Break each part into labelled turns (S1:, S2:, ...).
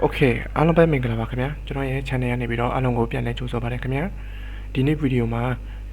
S1: โอเคအားလုံးပဲမင်္ဂလာပါခင်ဗျာကျွန်တော်ရဲ့ channel ကနေပြီးတော့အားလုံးကိုပြန်လည်ကြိုဆိုပါရစေခင်ဗျာဒီနေ့ဗီဒီယိုမှာ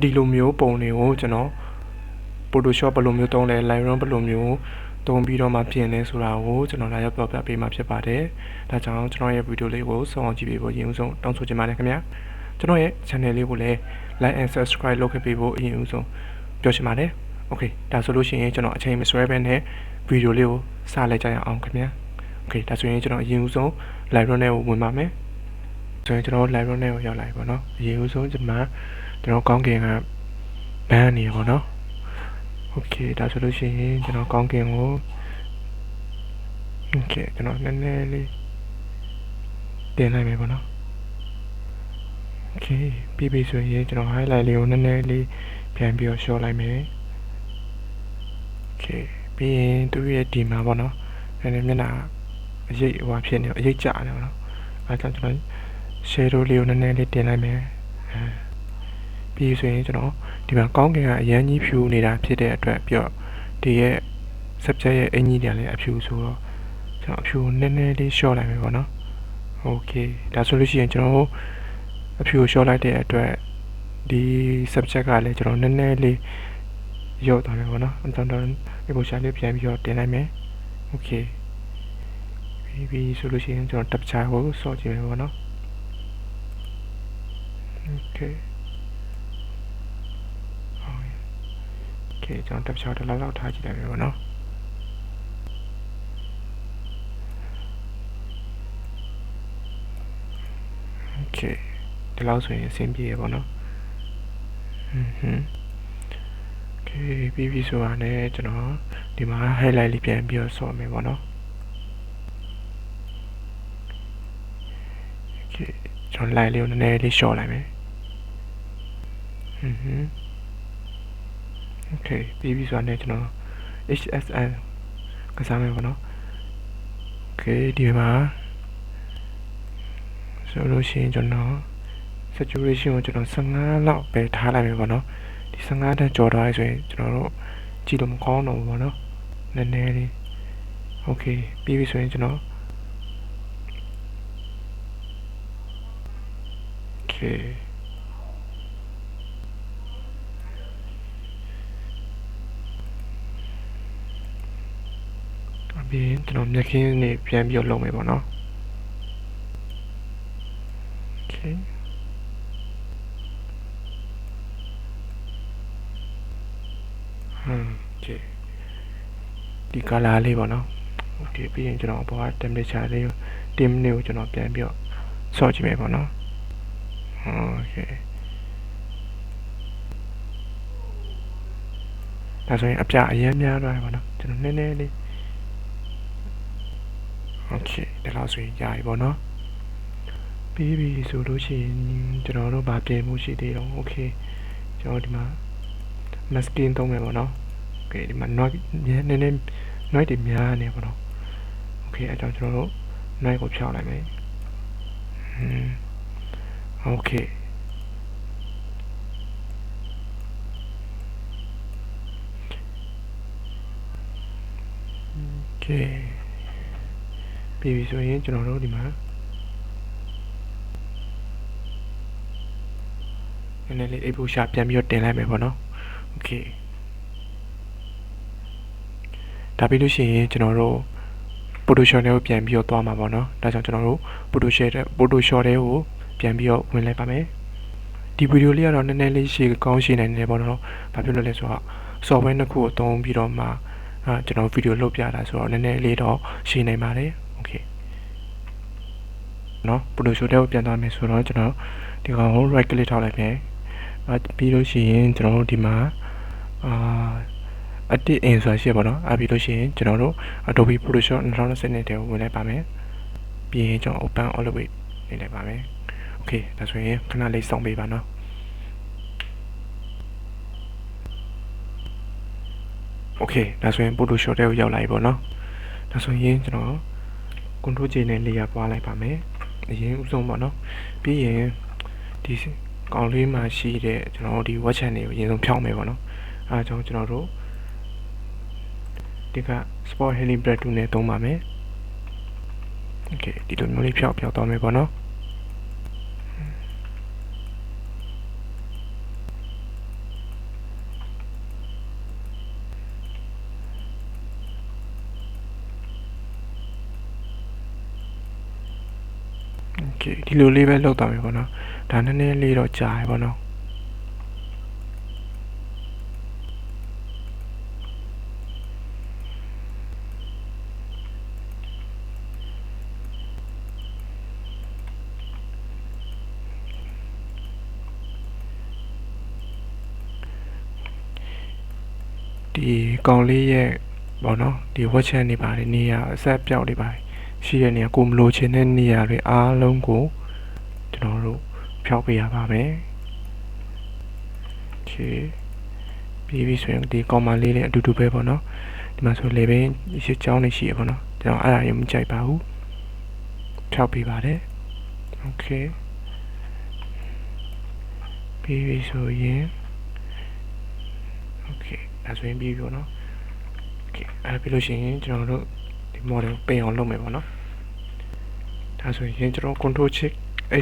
S1: ဒီလိုမျိုးပုံတွေကိုကျွန်တော် Photoshop ဘယ်လိုမျိုးသုံးလဲ Lightroom ဘယ်လိုမျိုးသုံးပြီးတော့မှပြင်လဲဆိုတာကိုကျွန်တော်လာရောက်ပြောပြပေးမှာဖြစ်ပါတယ်ဒါကြောင့်ကျွန်တော်ရဲ့ဗီဒီယိုလေးကိုဆုံးအောင်ကြည့်ပေးဖို့ရင်းဦးဆုံးတောင်းဆိုချင်ပါတယ်ခင်ဗျာကျွန်တော်ရဲ့ channel လေးကိုလည်း like and subscribe လုပ်ခဲ့ပေးဖို့အရင်ဦးဆုံးပြောချင်ပါတယ်โอเคဒါဆိုလို့ရှိရင်ကျွန်တော်အချိန်မဆွဲဘဲနဲ့ဗီဒီယိုလေးကိုစလိုက်ကြရအောင်ခင်ဗျာ Okay ဒါဆိုရင်ကျွန်တော်အရင်ဦးဆုံး Lightroom နဲ့ဝင်ပါမယ်ဆိုရင်ကျွန်တော် Lightroom နဲ့ကိုရောက်လာပြီပေါ့နော်အရင်ဦးဆုံးကျွန်မကျွန်တော်ကောင်းကင်ကဘန်းနေပေါ့နော် Okay ဒါဆိုလို့ရှိရင်ကျွန်တော်ကောင်းကင်ကို Okay ကျွန်တော်နည်းနည်းလေးတင်လိုက်မယ်ပေါ့နော် Okay ပြီးပြီဆိုရင်ကျွန်တော် highlight လေးကိုနည်းနည်းလေးပြန်ပြီးတော့ show လိုက်မယ် Okay ပြီးရင်သူ့ရဲ့ဒီမှာပေါ့နော်နည်းနည်းမျက်နှာ အရေးဟိုဖြစ်နေအရေးကြနေပါတော့အဲကြောင့်ကျွန်တော် shadow လေးကိုနည်းနည်းလေးတင်လိုက်မယ်အဲပြီးဆိုရင်ကျွန်တော်ဒီမှာကောင်းကင်ကအရန်ကြီးဖြူနေတာဖြစ်တဲ့အတွက်ပြီးတော့ဒီရဲ့ subject ရဲ့အင်ကြီးတွေလည်းအဖြူဆိုတော့ကျွန်တော်အဖြူနည်းနည်းလေး short လိုက်မယ်ပေါ့နော် okay ဒါဆိုလို့ရှိရင်ကျွန်တော်အဖြူ short လိုက်တဲ့အတွက်ဒီ subject ကလည်းကျွန်တော်နည်းနည်းလေးရော့သွားမယ်ပေါ့နော်အတောင်တောင်ဒီပုံရှာလေးပြန်ပြီးတော့တင်လိုက်မယ် okay ပြီးပြီဆိုလို့ရှိရင်ကျွန်တော် capture ကိုစော့ကြည့်မယ်ပေါ့နော် okay ဟုတ် okay ကျွန်တော် capture တစ်လောက်လောက်ထားကြည့်လိုက်မယ်ပေါ့နော် okay ဒီလောက်ဆိုရင်အဆင်ပြေရပေါ့နော်ဟွန်းဟွန်း okay ပြီးပြီဆိုတာနဲ့ကျွန်တော်ဒီမှာ highlight လေးပြန်ပြီးတော့ဆော့မယ်ပေါ့နော် ကျွန်တော် light လေးကိုနည်းနည်းလေး short လိုက်မယ်ဟွန်းဟွန်း okay ပြီးပြီဆိုတာနဲ့ကျွန်တော် HSN ကစားမယ်ပေါ့နော် okay ဒီမှာဆိုလို့ရှိရင်ကျွန်တော် saturation ကိုကျွန်တော်15လောက်ပဲထားလိုက်မယ်ပေါ့နော်ဒီ15တန်းကျော်သွားပြီဆိုရင်ကျွန်တော်တို့ကြည့်လို့မကောင်းတော့ဘူးပေါ့နော်နည်းနည်းလေး okay ပြီးပြီဆိုရင်ကျွန်တော် okay အပြင်ကျွန်တော်မျက်ခင်းနေပြန်ပြီးတော့လုပ်မယ်ပေါ့နော် okay ဟမ် okay ဒီ color လေးပေါ့နော် okay ပြီးရင်ကျွန်တော်ဘောက temperature လေးကို dim လေးကိုကျွန်တော်ပြန်ပြီးတော့ဆော့ကြည့်မယ်ပေါ့နော် okay ဒါဆိုရင်အပြအရင်များသွားပြီပေါ့နော်ကျွန်တော်နည်းနည်းလေး okay ဒါလောက်ဆိုရင်ကြာပြီပေါ့နော်ပြီးပြီဆိုလို့ရှိရင်ကျွန်တော်တို့ဗာပြင်မှုရှိသေးတော့ okay ကျွန်တော်ဒီမှာ masking သုံးမယ်ပေါ့နော် okay ဒီမှာ noise နည်းနည်း noise တွေများနေပေါ့နော် okay အဲကြောင့်ကျွန်တော်တို့ noise ကိုဖြောင်းလိုက်မယ်ဟွန်း okay โอเคပြီးပြီဆိုရင်ကျွန်တော်တို့ဒီမှာနည်းနည်းလေးအိပ်ဖို့ရှာပြန်ပြီးတော့တင်လိုက်မယ်ပေါ့နော်โอเคဒါပြီးလို့ရှိရင်ကျွန်တော်တို့ Photoshop တွေကိုပြန်ပြီးတော့သွားမှာပေါ့နော်ဒါကြောင့်ကျွန်တော်တို့ Photoshop တဲ့ Photoshop တွေကို ပြန်ပြီးတော့ဝင်လိုက်ပါမယ်ဒီဗီဒီယိုလေးကတော့နည်းနည်းလေးရှေ့ကောင်းရှေ့နိုင်နေတယ်ပေါ့နော်ဘာဖြစ်လို့လဲဆိုတော့ software တစ်ခုကိုသုံးပြီးတော့မှအာကျွန်တော်ဗီဒီယိုလုပ်ပြတာဆိုတော့နည်းနည်းလေးတော့ရှင်းနိုင်ပါတယ်โอเคเนาะ Photoshop တဲ့ကိုပြန်သွားမယ်ဆိုတော့ကျွန်တော်ဒီကောင်ကို right click ထောက်လိုက်မယ်အဲပြီးလို့ရှိရင်ကျွန်တော်တို့ဒီမှာအာအတစ် in ဆိုတာရှိပါတော့အဲပြီးလို့ရှိရင်ကျွန်တော်တို့ Adobe Photoshop 2020နဲ့တည်းဝင်လိုက်ပါမယ်ပြီးရင်ကျွန်တော် open all the way နေလိုက်ပါမယ် โอเคဒါဆိုရင်ခဏလေးစောင့်ပေးပါเนาะ โอเคဒါဆိုရင် Photoshop တဲ့ကိုရောက်လာပြီပေါ့နော်ဒါဆိုရင်ကျွန်တော် control J နဲ့ layer ပွားလိုက်ပါမယ်အရင်ဥဆုံးပေါ့နော်ပြီးရင်ဒီကောင်လေးမှာရှိတဲ့ကျွန်တော်ဒီ watch channel ကိုအရင်ဆုံးဖြောင်းမယ်ပေါ့နော်အဲဒါကြောင့်ကျွန်တော်တို့ဒီက sport heli bread 2နဲ့သုံးပါမယ် โอเคဒီလိုမျိုးလေးဖြောက်ဖြောက်သွားမယ်ပေါ့နော် ကဲဒီလိုလေးပဲလောက်သွားပြီပေါ့နော်ဒါနည်းနည်းလေးတော့ကြာတယ်ပေါ့နော်ဒီကောင်လေးရဲ့ပေါ့နော်ဒီ watch chain တွေပါတယ်နေရာအဆက်ပြောက်တွေပါတယ် ရှိတဲ့နေရာကိုမလိုချင်တဲ့နေရာတွေအားလုံးကိုကျွန်တော်တို့ဖြောက်ပေးရပါမယ်ခြေပြီးပြီဆိုရင်ဒီ comma လေးနဲ့အတူတူပဲပေါ့နော်ဒီမှာဆို level ရှစ်ချောင်းနေရှိရပေါ့နော်ကျွန်တော်အဲ့ဒါရမကြိုက်ပါဘူးဖြောက်ပေးပါတယ် okay ပြီးပြီဆိုရင် okay ဒါဆိုရင်ပြီးပြီပေါ့နော် okay အဲ့ဒါပြီးလို့ရှိရင်ကျွန်တော်တို့ ဒီ model ကိုပင်အောင်လုပ်မယ်ပေါ့နော်ဒါဆိုရင်ကျွန်တော် control check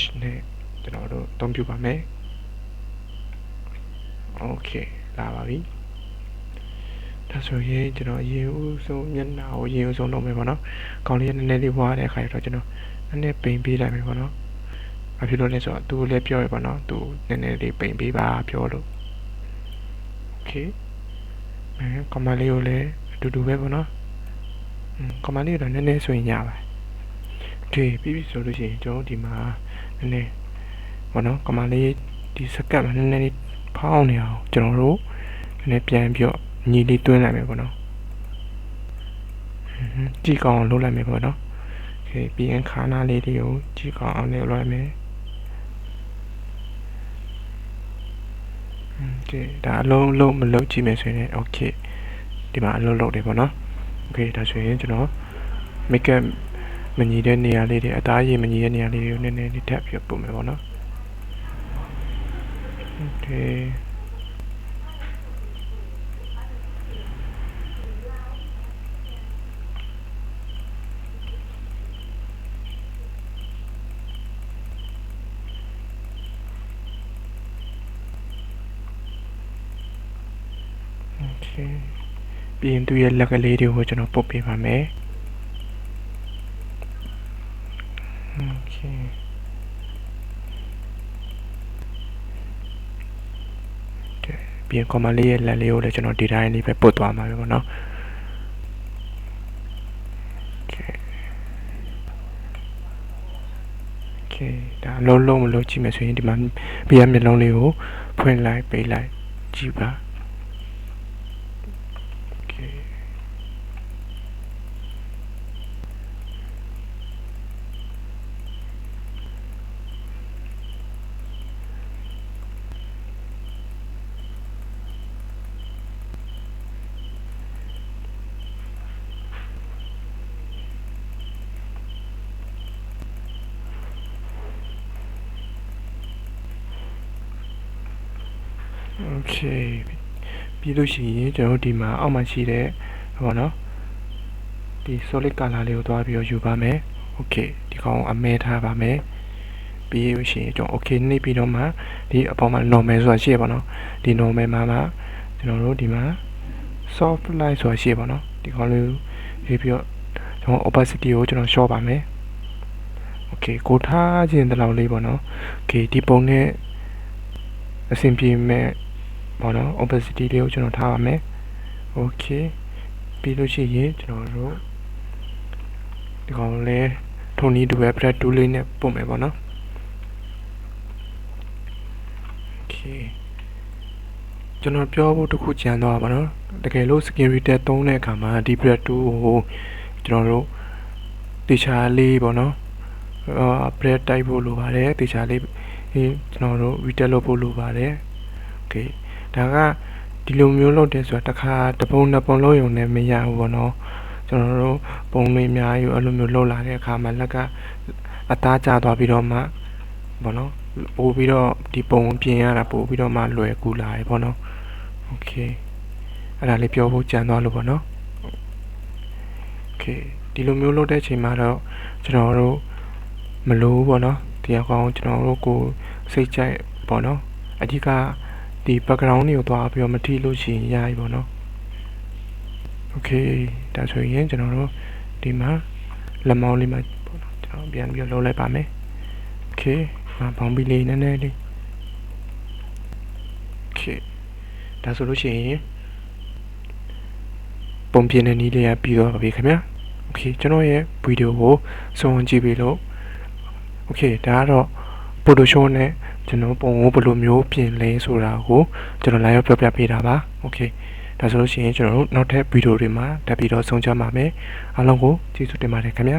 S1: h နဲ့ကျွန်တော်တို့အသုံးပြုပါမယ် okay လာပါပြီဒါဆိုရင်ကျွန်တော်ရေဦးဆုံးမျက်နှာကိုရေဦးဆုံးလုပ်မယ်ပေါ့နော်။ခေါင်းလေးနည်းနည်းလေးဝါးတဲ့အခါကျတော့ကျွန်တော်နည်းနည်းပိန်ပေးလိုက်မယ်ပေါ့နော်။ဘာဖြစ်လို့လဲဆိုတော့သူလည်းပြောရပေါ့နော်။သူနည်းနည်းလေးပိန်ပေးပါပြောလို့။ Okay ။အဲကမလေးကိုလည်းအတူတူပဲပေါ့နော်။ อืมကမလေးတော့နည်းနည်းဆိုရင်ရပါတယ်โอเคပြီးပြီဆိုလို့ရှိရင်ကျွန်တော်ဒီမှာနည်းနည်းပေါ့နော်ကမလေးဒီစကတ်မှာနည်းနည်းလေးဖောင်းနေအောင်ကျွန်တော်တို့နည်းနည်းပြန်ပြီးတော့ညီလေးတွင်းလိုက်မယ်ပေါ့နော်ဟွန်းကြည့်ကောင်းအောင်လုပ်လိုက်မယ်ပေါ့နော်โอเคပြီးရင်ခါနာလေးတွေကိုကြည့်ကောင်းအောင်လုပ်လိုက်မယ် โอเคဒါအလုံးလုံးမလုံးကြည့်မယ်ဆိုရင်โอเคဒီမှာအလုံးလုံးတယ်ပေါ့နော် โอเคဒါဆိုရင်ကျွန်တော် make up မညီတဲ့နေရာလေးတွေအသားရည်မညီတဲ့နေရာလေးတွေကိုနည်းနည်းလေးထပ်ပြီးပုံမယ်ပေါ့နော်โอเคโอเค ပြီးရင်သူ့ရဲ့လက်ကလေးတွေကိုကျွန်တော်ပုတ်ပေးပါမယ် Okay. ပြီးရင် comma လေးရဲ့လက်လေးကိုလည်းကျွန်တော်ဒီတိုင်းလေးပဲပုတ်သွားမှာပဲပေါ့နော် Okay. Okay ဒါအလုံးလုံးမလို့ကြည့်မယ်ဆိုရင်ဒီမှာပြရမျက်လုံးလေးကိုဖွင့်လိုက်ပိတ်လိုက်ကြည့်ပါ Okay. Okay ပြီးလို့ရှိရင်ကျွန်တော်တို့ဒီမှာအောက်မှာရှိတဲ့ဟောနော်ဒီ solid color လေးကိုသွားပြီးတော့ယူပါမယ် Okay ဒီကောင်အမဲထားပါမယ်ပြီးလို့ရှိရင်ကျွန်တော် okay နှိပ်ပြီးတော့မှဒီအပေါ်မှာ normal ဆိုတာရှိရပါတော့ဒီ normal မှာမှကျွန်တော်တို့ဒီမှာ soft light ဆိုတာရှိရပါတော့ဒီကောင်လေးရေးပြီးတော့ကျွန်တော် opacity ကိုကျွန်တော် short ပါမယ် Okay ကိုထားခြင်းတလောက်လေးပေါ့နော် Okay ဒီပုံနဲ့အဆင်ပြေမဲ့ ပေါ့နော် opacity လေးကိုကျွန်တော်ထားပါမယ် okay ပြီးလို့ရှိရင်ကျွန်တော်တို့ဒီကောင်လေးထုံနီးတူပဲ bread 2လေးနဲ့ပုံမယ်ပေါ့နော် okay ကျွန်တော်ပြောဖို့တစ်ခုကြံသွားပါတော့တကယ်လို့ skin reader သုံးတဲ့အခါမှာဒီ bread 2ကိုကျွန်တော်တို့တေချာလေးပေါ့နော်အာ bread တိုက်ဖို့လိုပါတယ်တေချာလေးကျွန်တော်တို့ reader လုပ်ဖို့လိုပါတယ် okay ဒါကဒီလိုမျိုးလုပ်တယ်ဆိုတာတစ်ခါတစ်ပုံနှစ်ပုံလုံးယုံနဲ့မရဘူးပေါ့နော်ကျွန်တော်တို့ပုံလေးအများကြီးအဲ့လိုမျိုးလှုပ်လာတဲ့အခါမှာလက်ကအသားကျသွားပြီးတော့မှပေါ့နော်ပို့ပြီးတော့ဒီပုံပြင်ရတာပို့ပြီးတော့မှလွယ်ကူလာတယ်ပေါ့နော်โอเคအဲ့ဒါလေးပြောဖို့ကြံသွားလို့ပေါ့နော်โอเค ဒီလိုမျိုးလုပ်တဲ့အချိန်မှာတော့ကျွန်တော်တို့မလို့ဘောနော်တရားကောင်းကျွန်တော်တို့ကိုစိတ်ကြိုက်ပေါ့နော်အဓိက ဒီ background တွေကိုသွားပြီးတော့မထိလို့ရှိရင်ရပြီပေါ့နော် okay ဒါဆိုရင်ကျွန်တော်တို့ဒီမှာလက်မောင်းလေးမှာပေါ့နော်ကျွန်တော်ပြန်ပြီးတော့လုပ်လိုက်ပါမယ် okay မဘောင်းပြီးလေးနည်းနည်းလေး okay ဒါဆိုလို့ရှိရင်ပုံပြင်းတဲ့နည်းလေးကပြီးတော့ပါပြီခင်ဗျာ okay ကျွန်တော်ရဲ့ဗီဒီယိုကိုစုံကြည့်ပြီးလို့ okay ဒါကတော့ Photoshop နဲ့ ကျွန်တော်ပုံကိုဘယ်လိုမျိုးပြင်လဲဆိုတာကိုကျွန်တော် live ပြောပြပေးတာပါ okay ဒါဆိုလို့ရှိရင်ကျွန်တော်တို့နောက်ထပ်ဗီဒီယိုတွေမှာတက်ပြီးတော့ဆုံကြပါမယ်အားလုံးကိုကျေးဇူးတင်ပါတယ်ခင်ဗျာ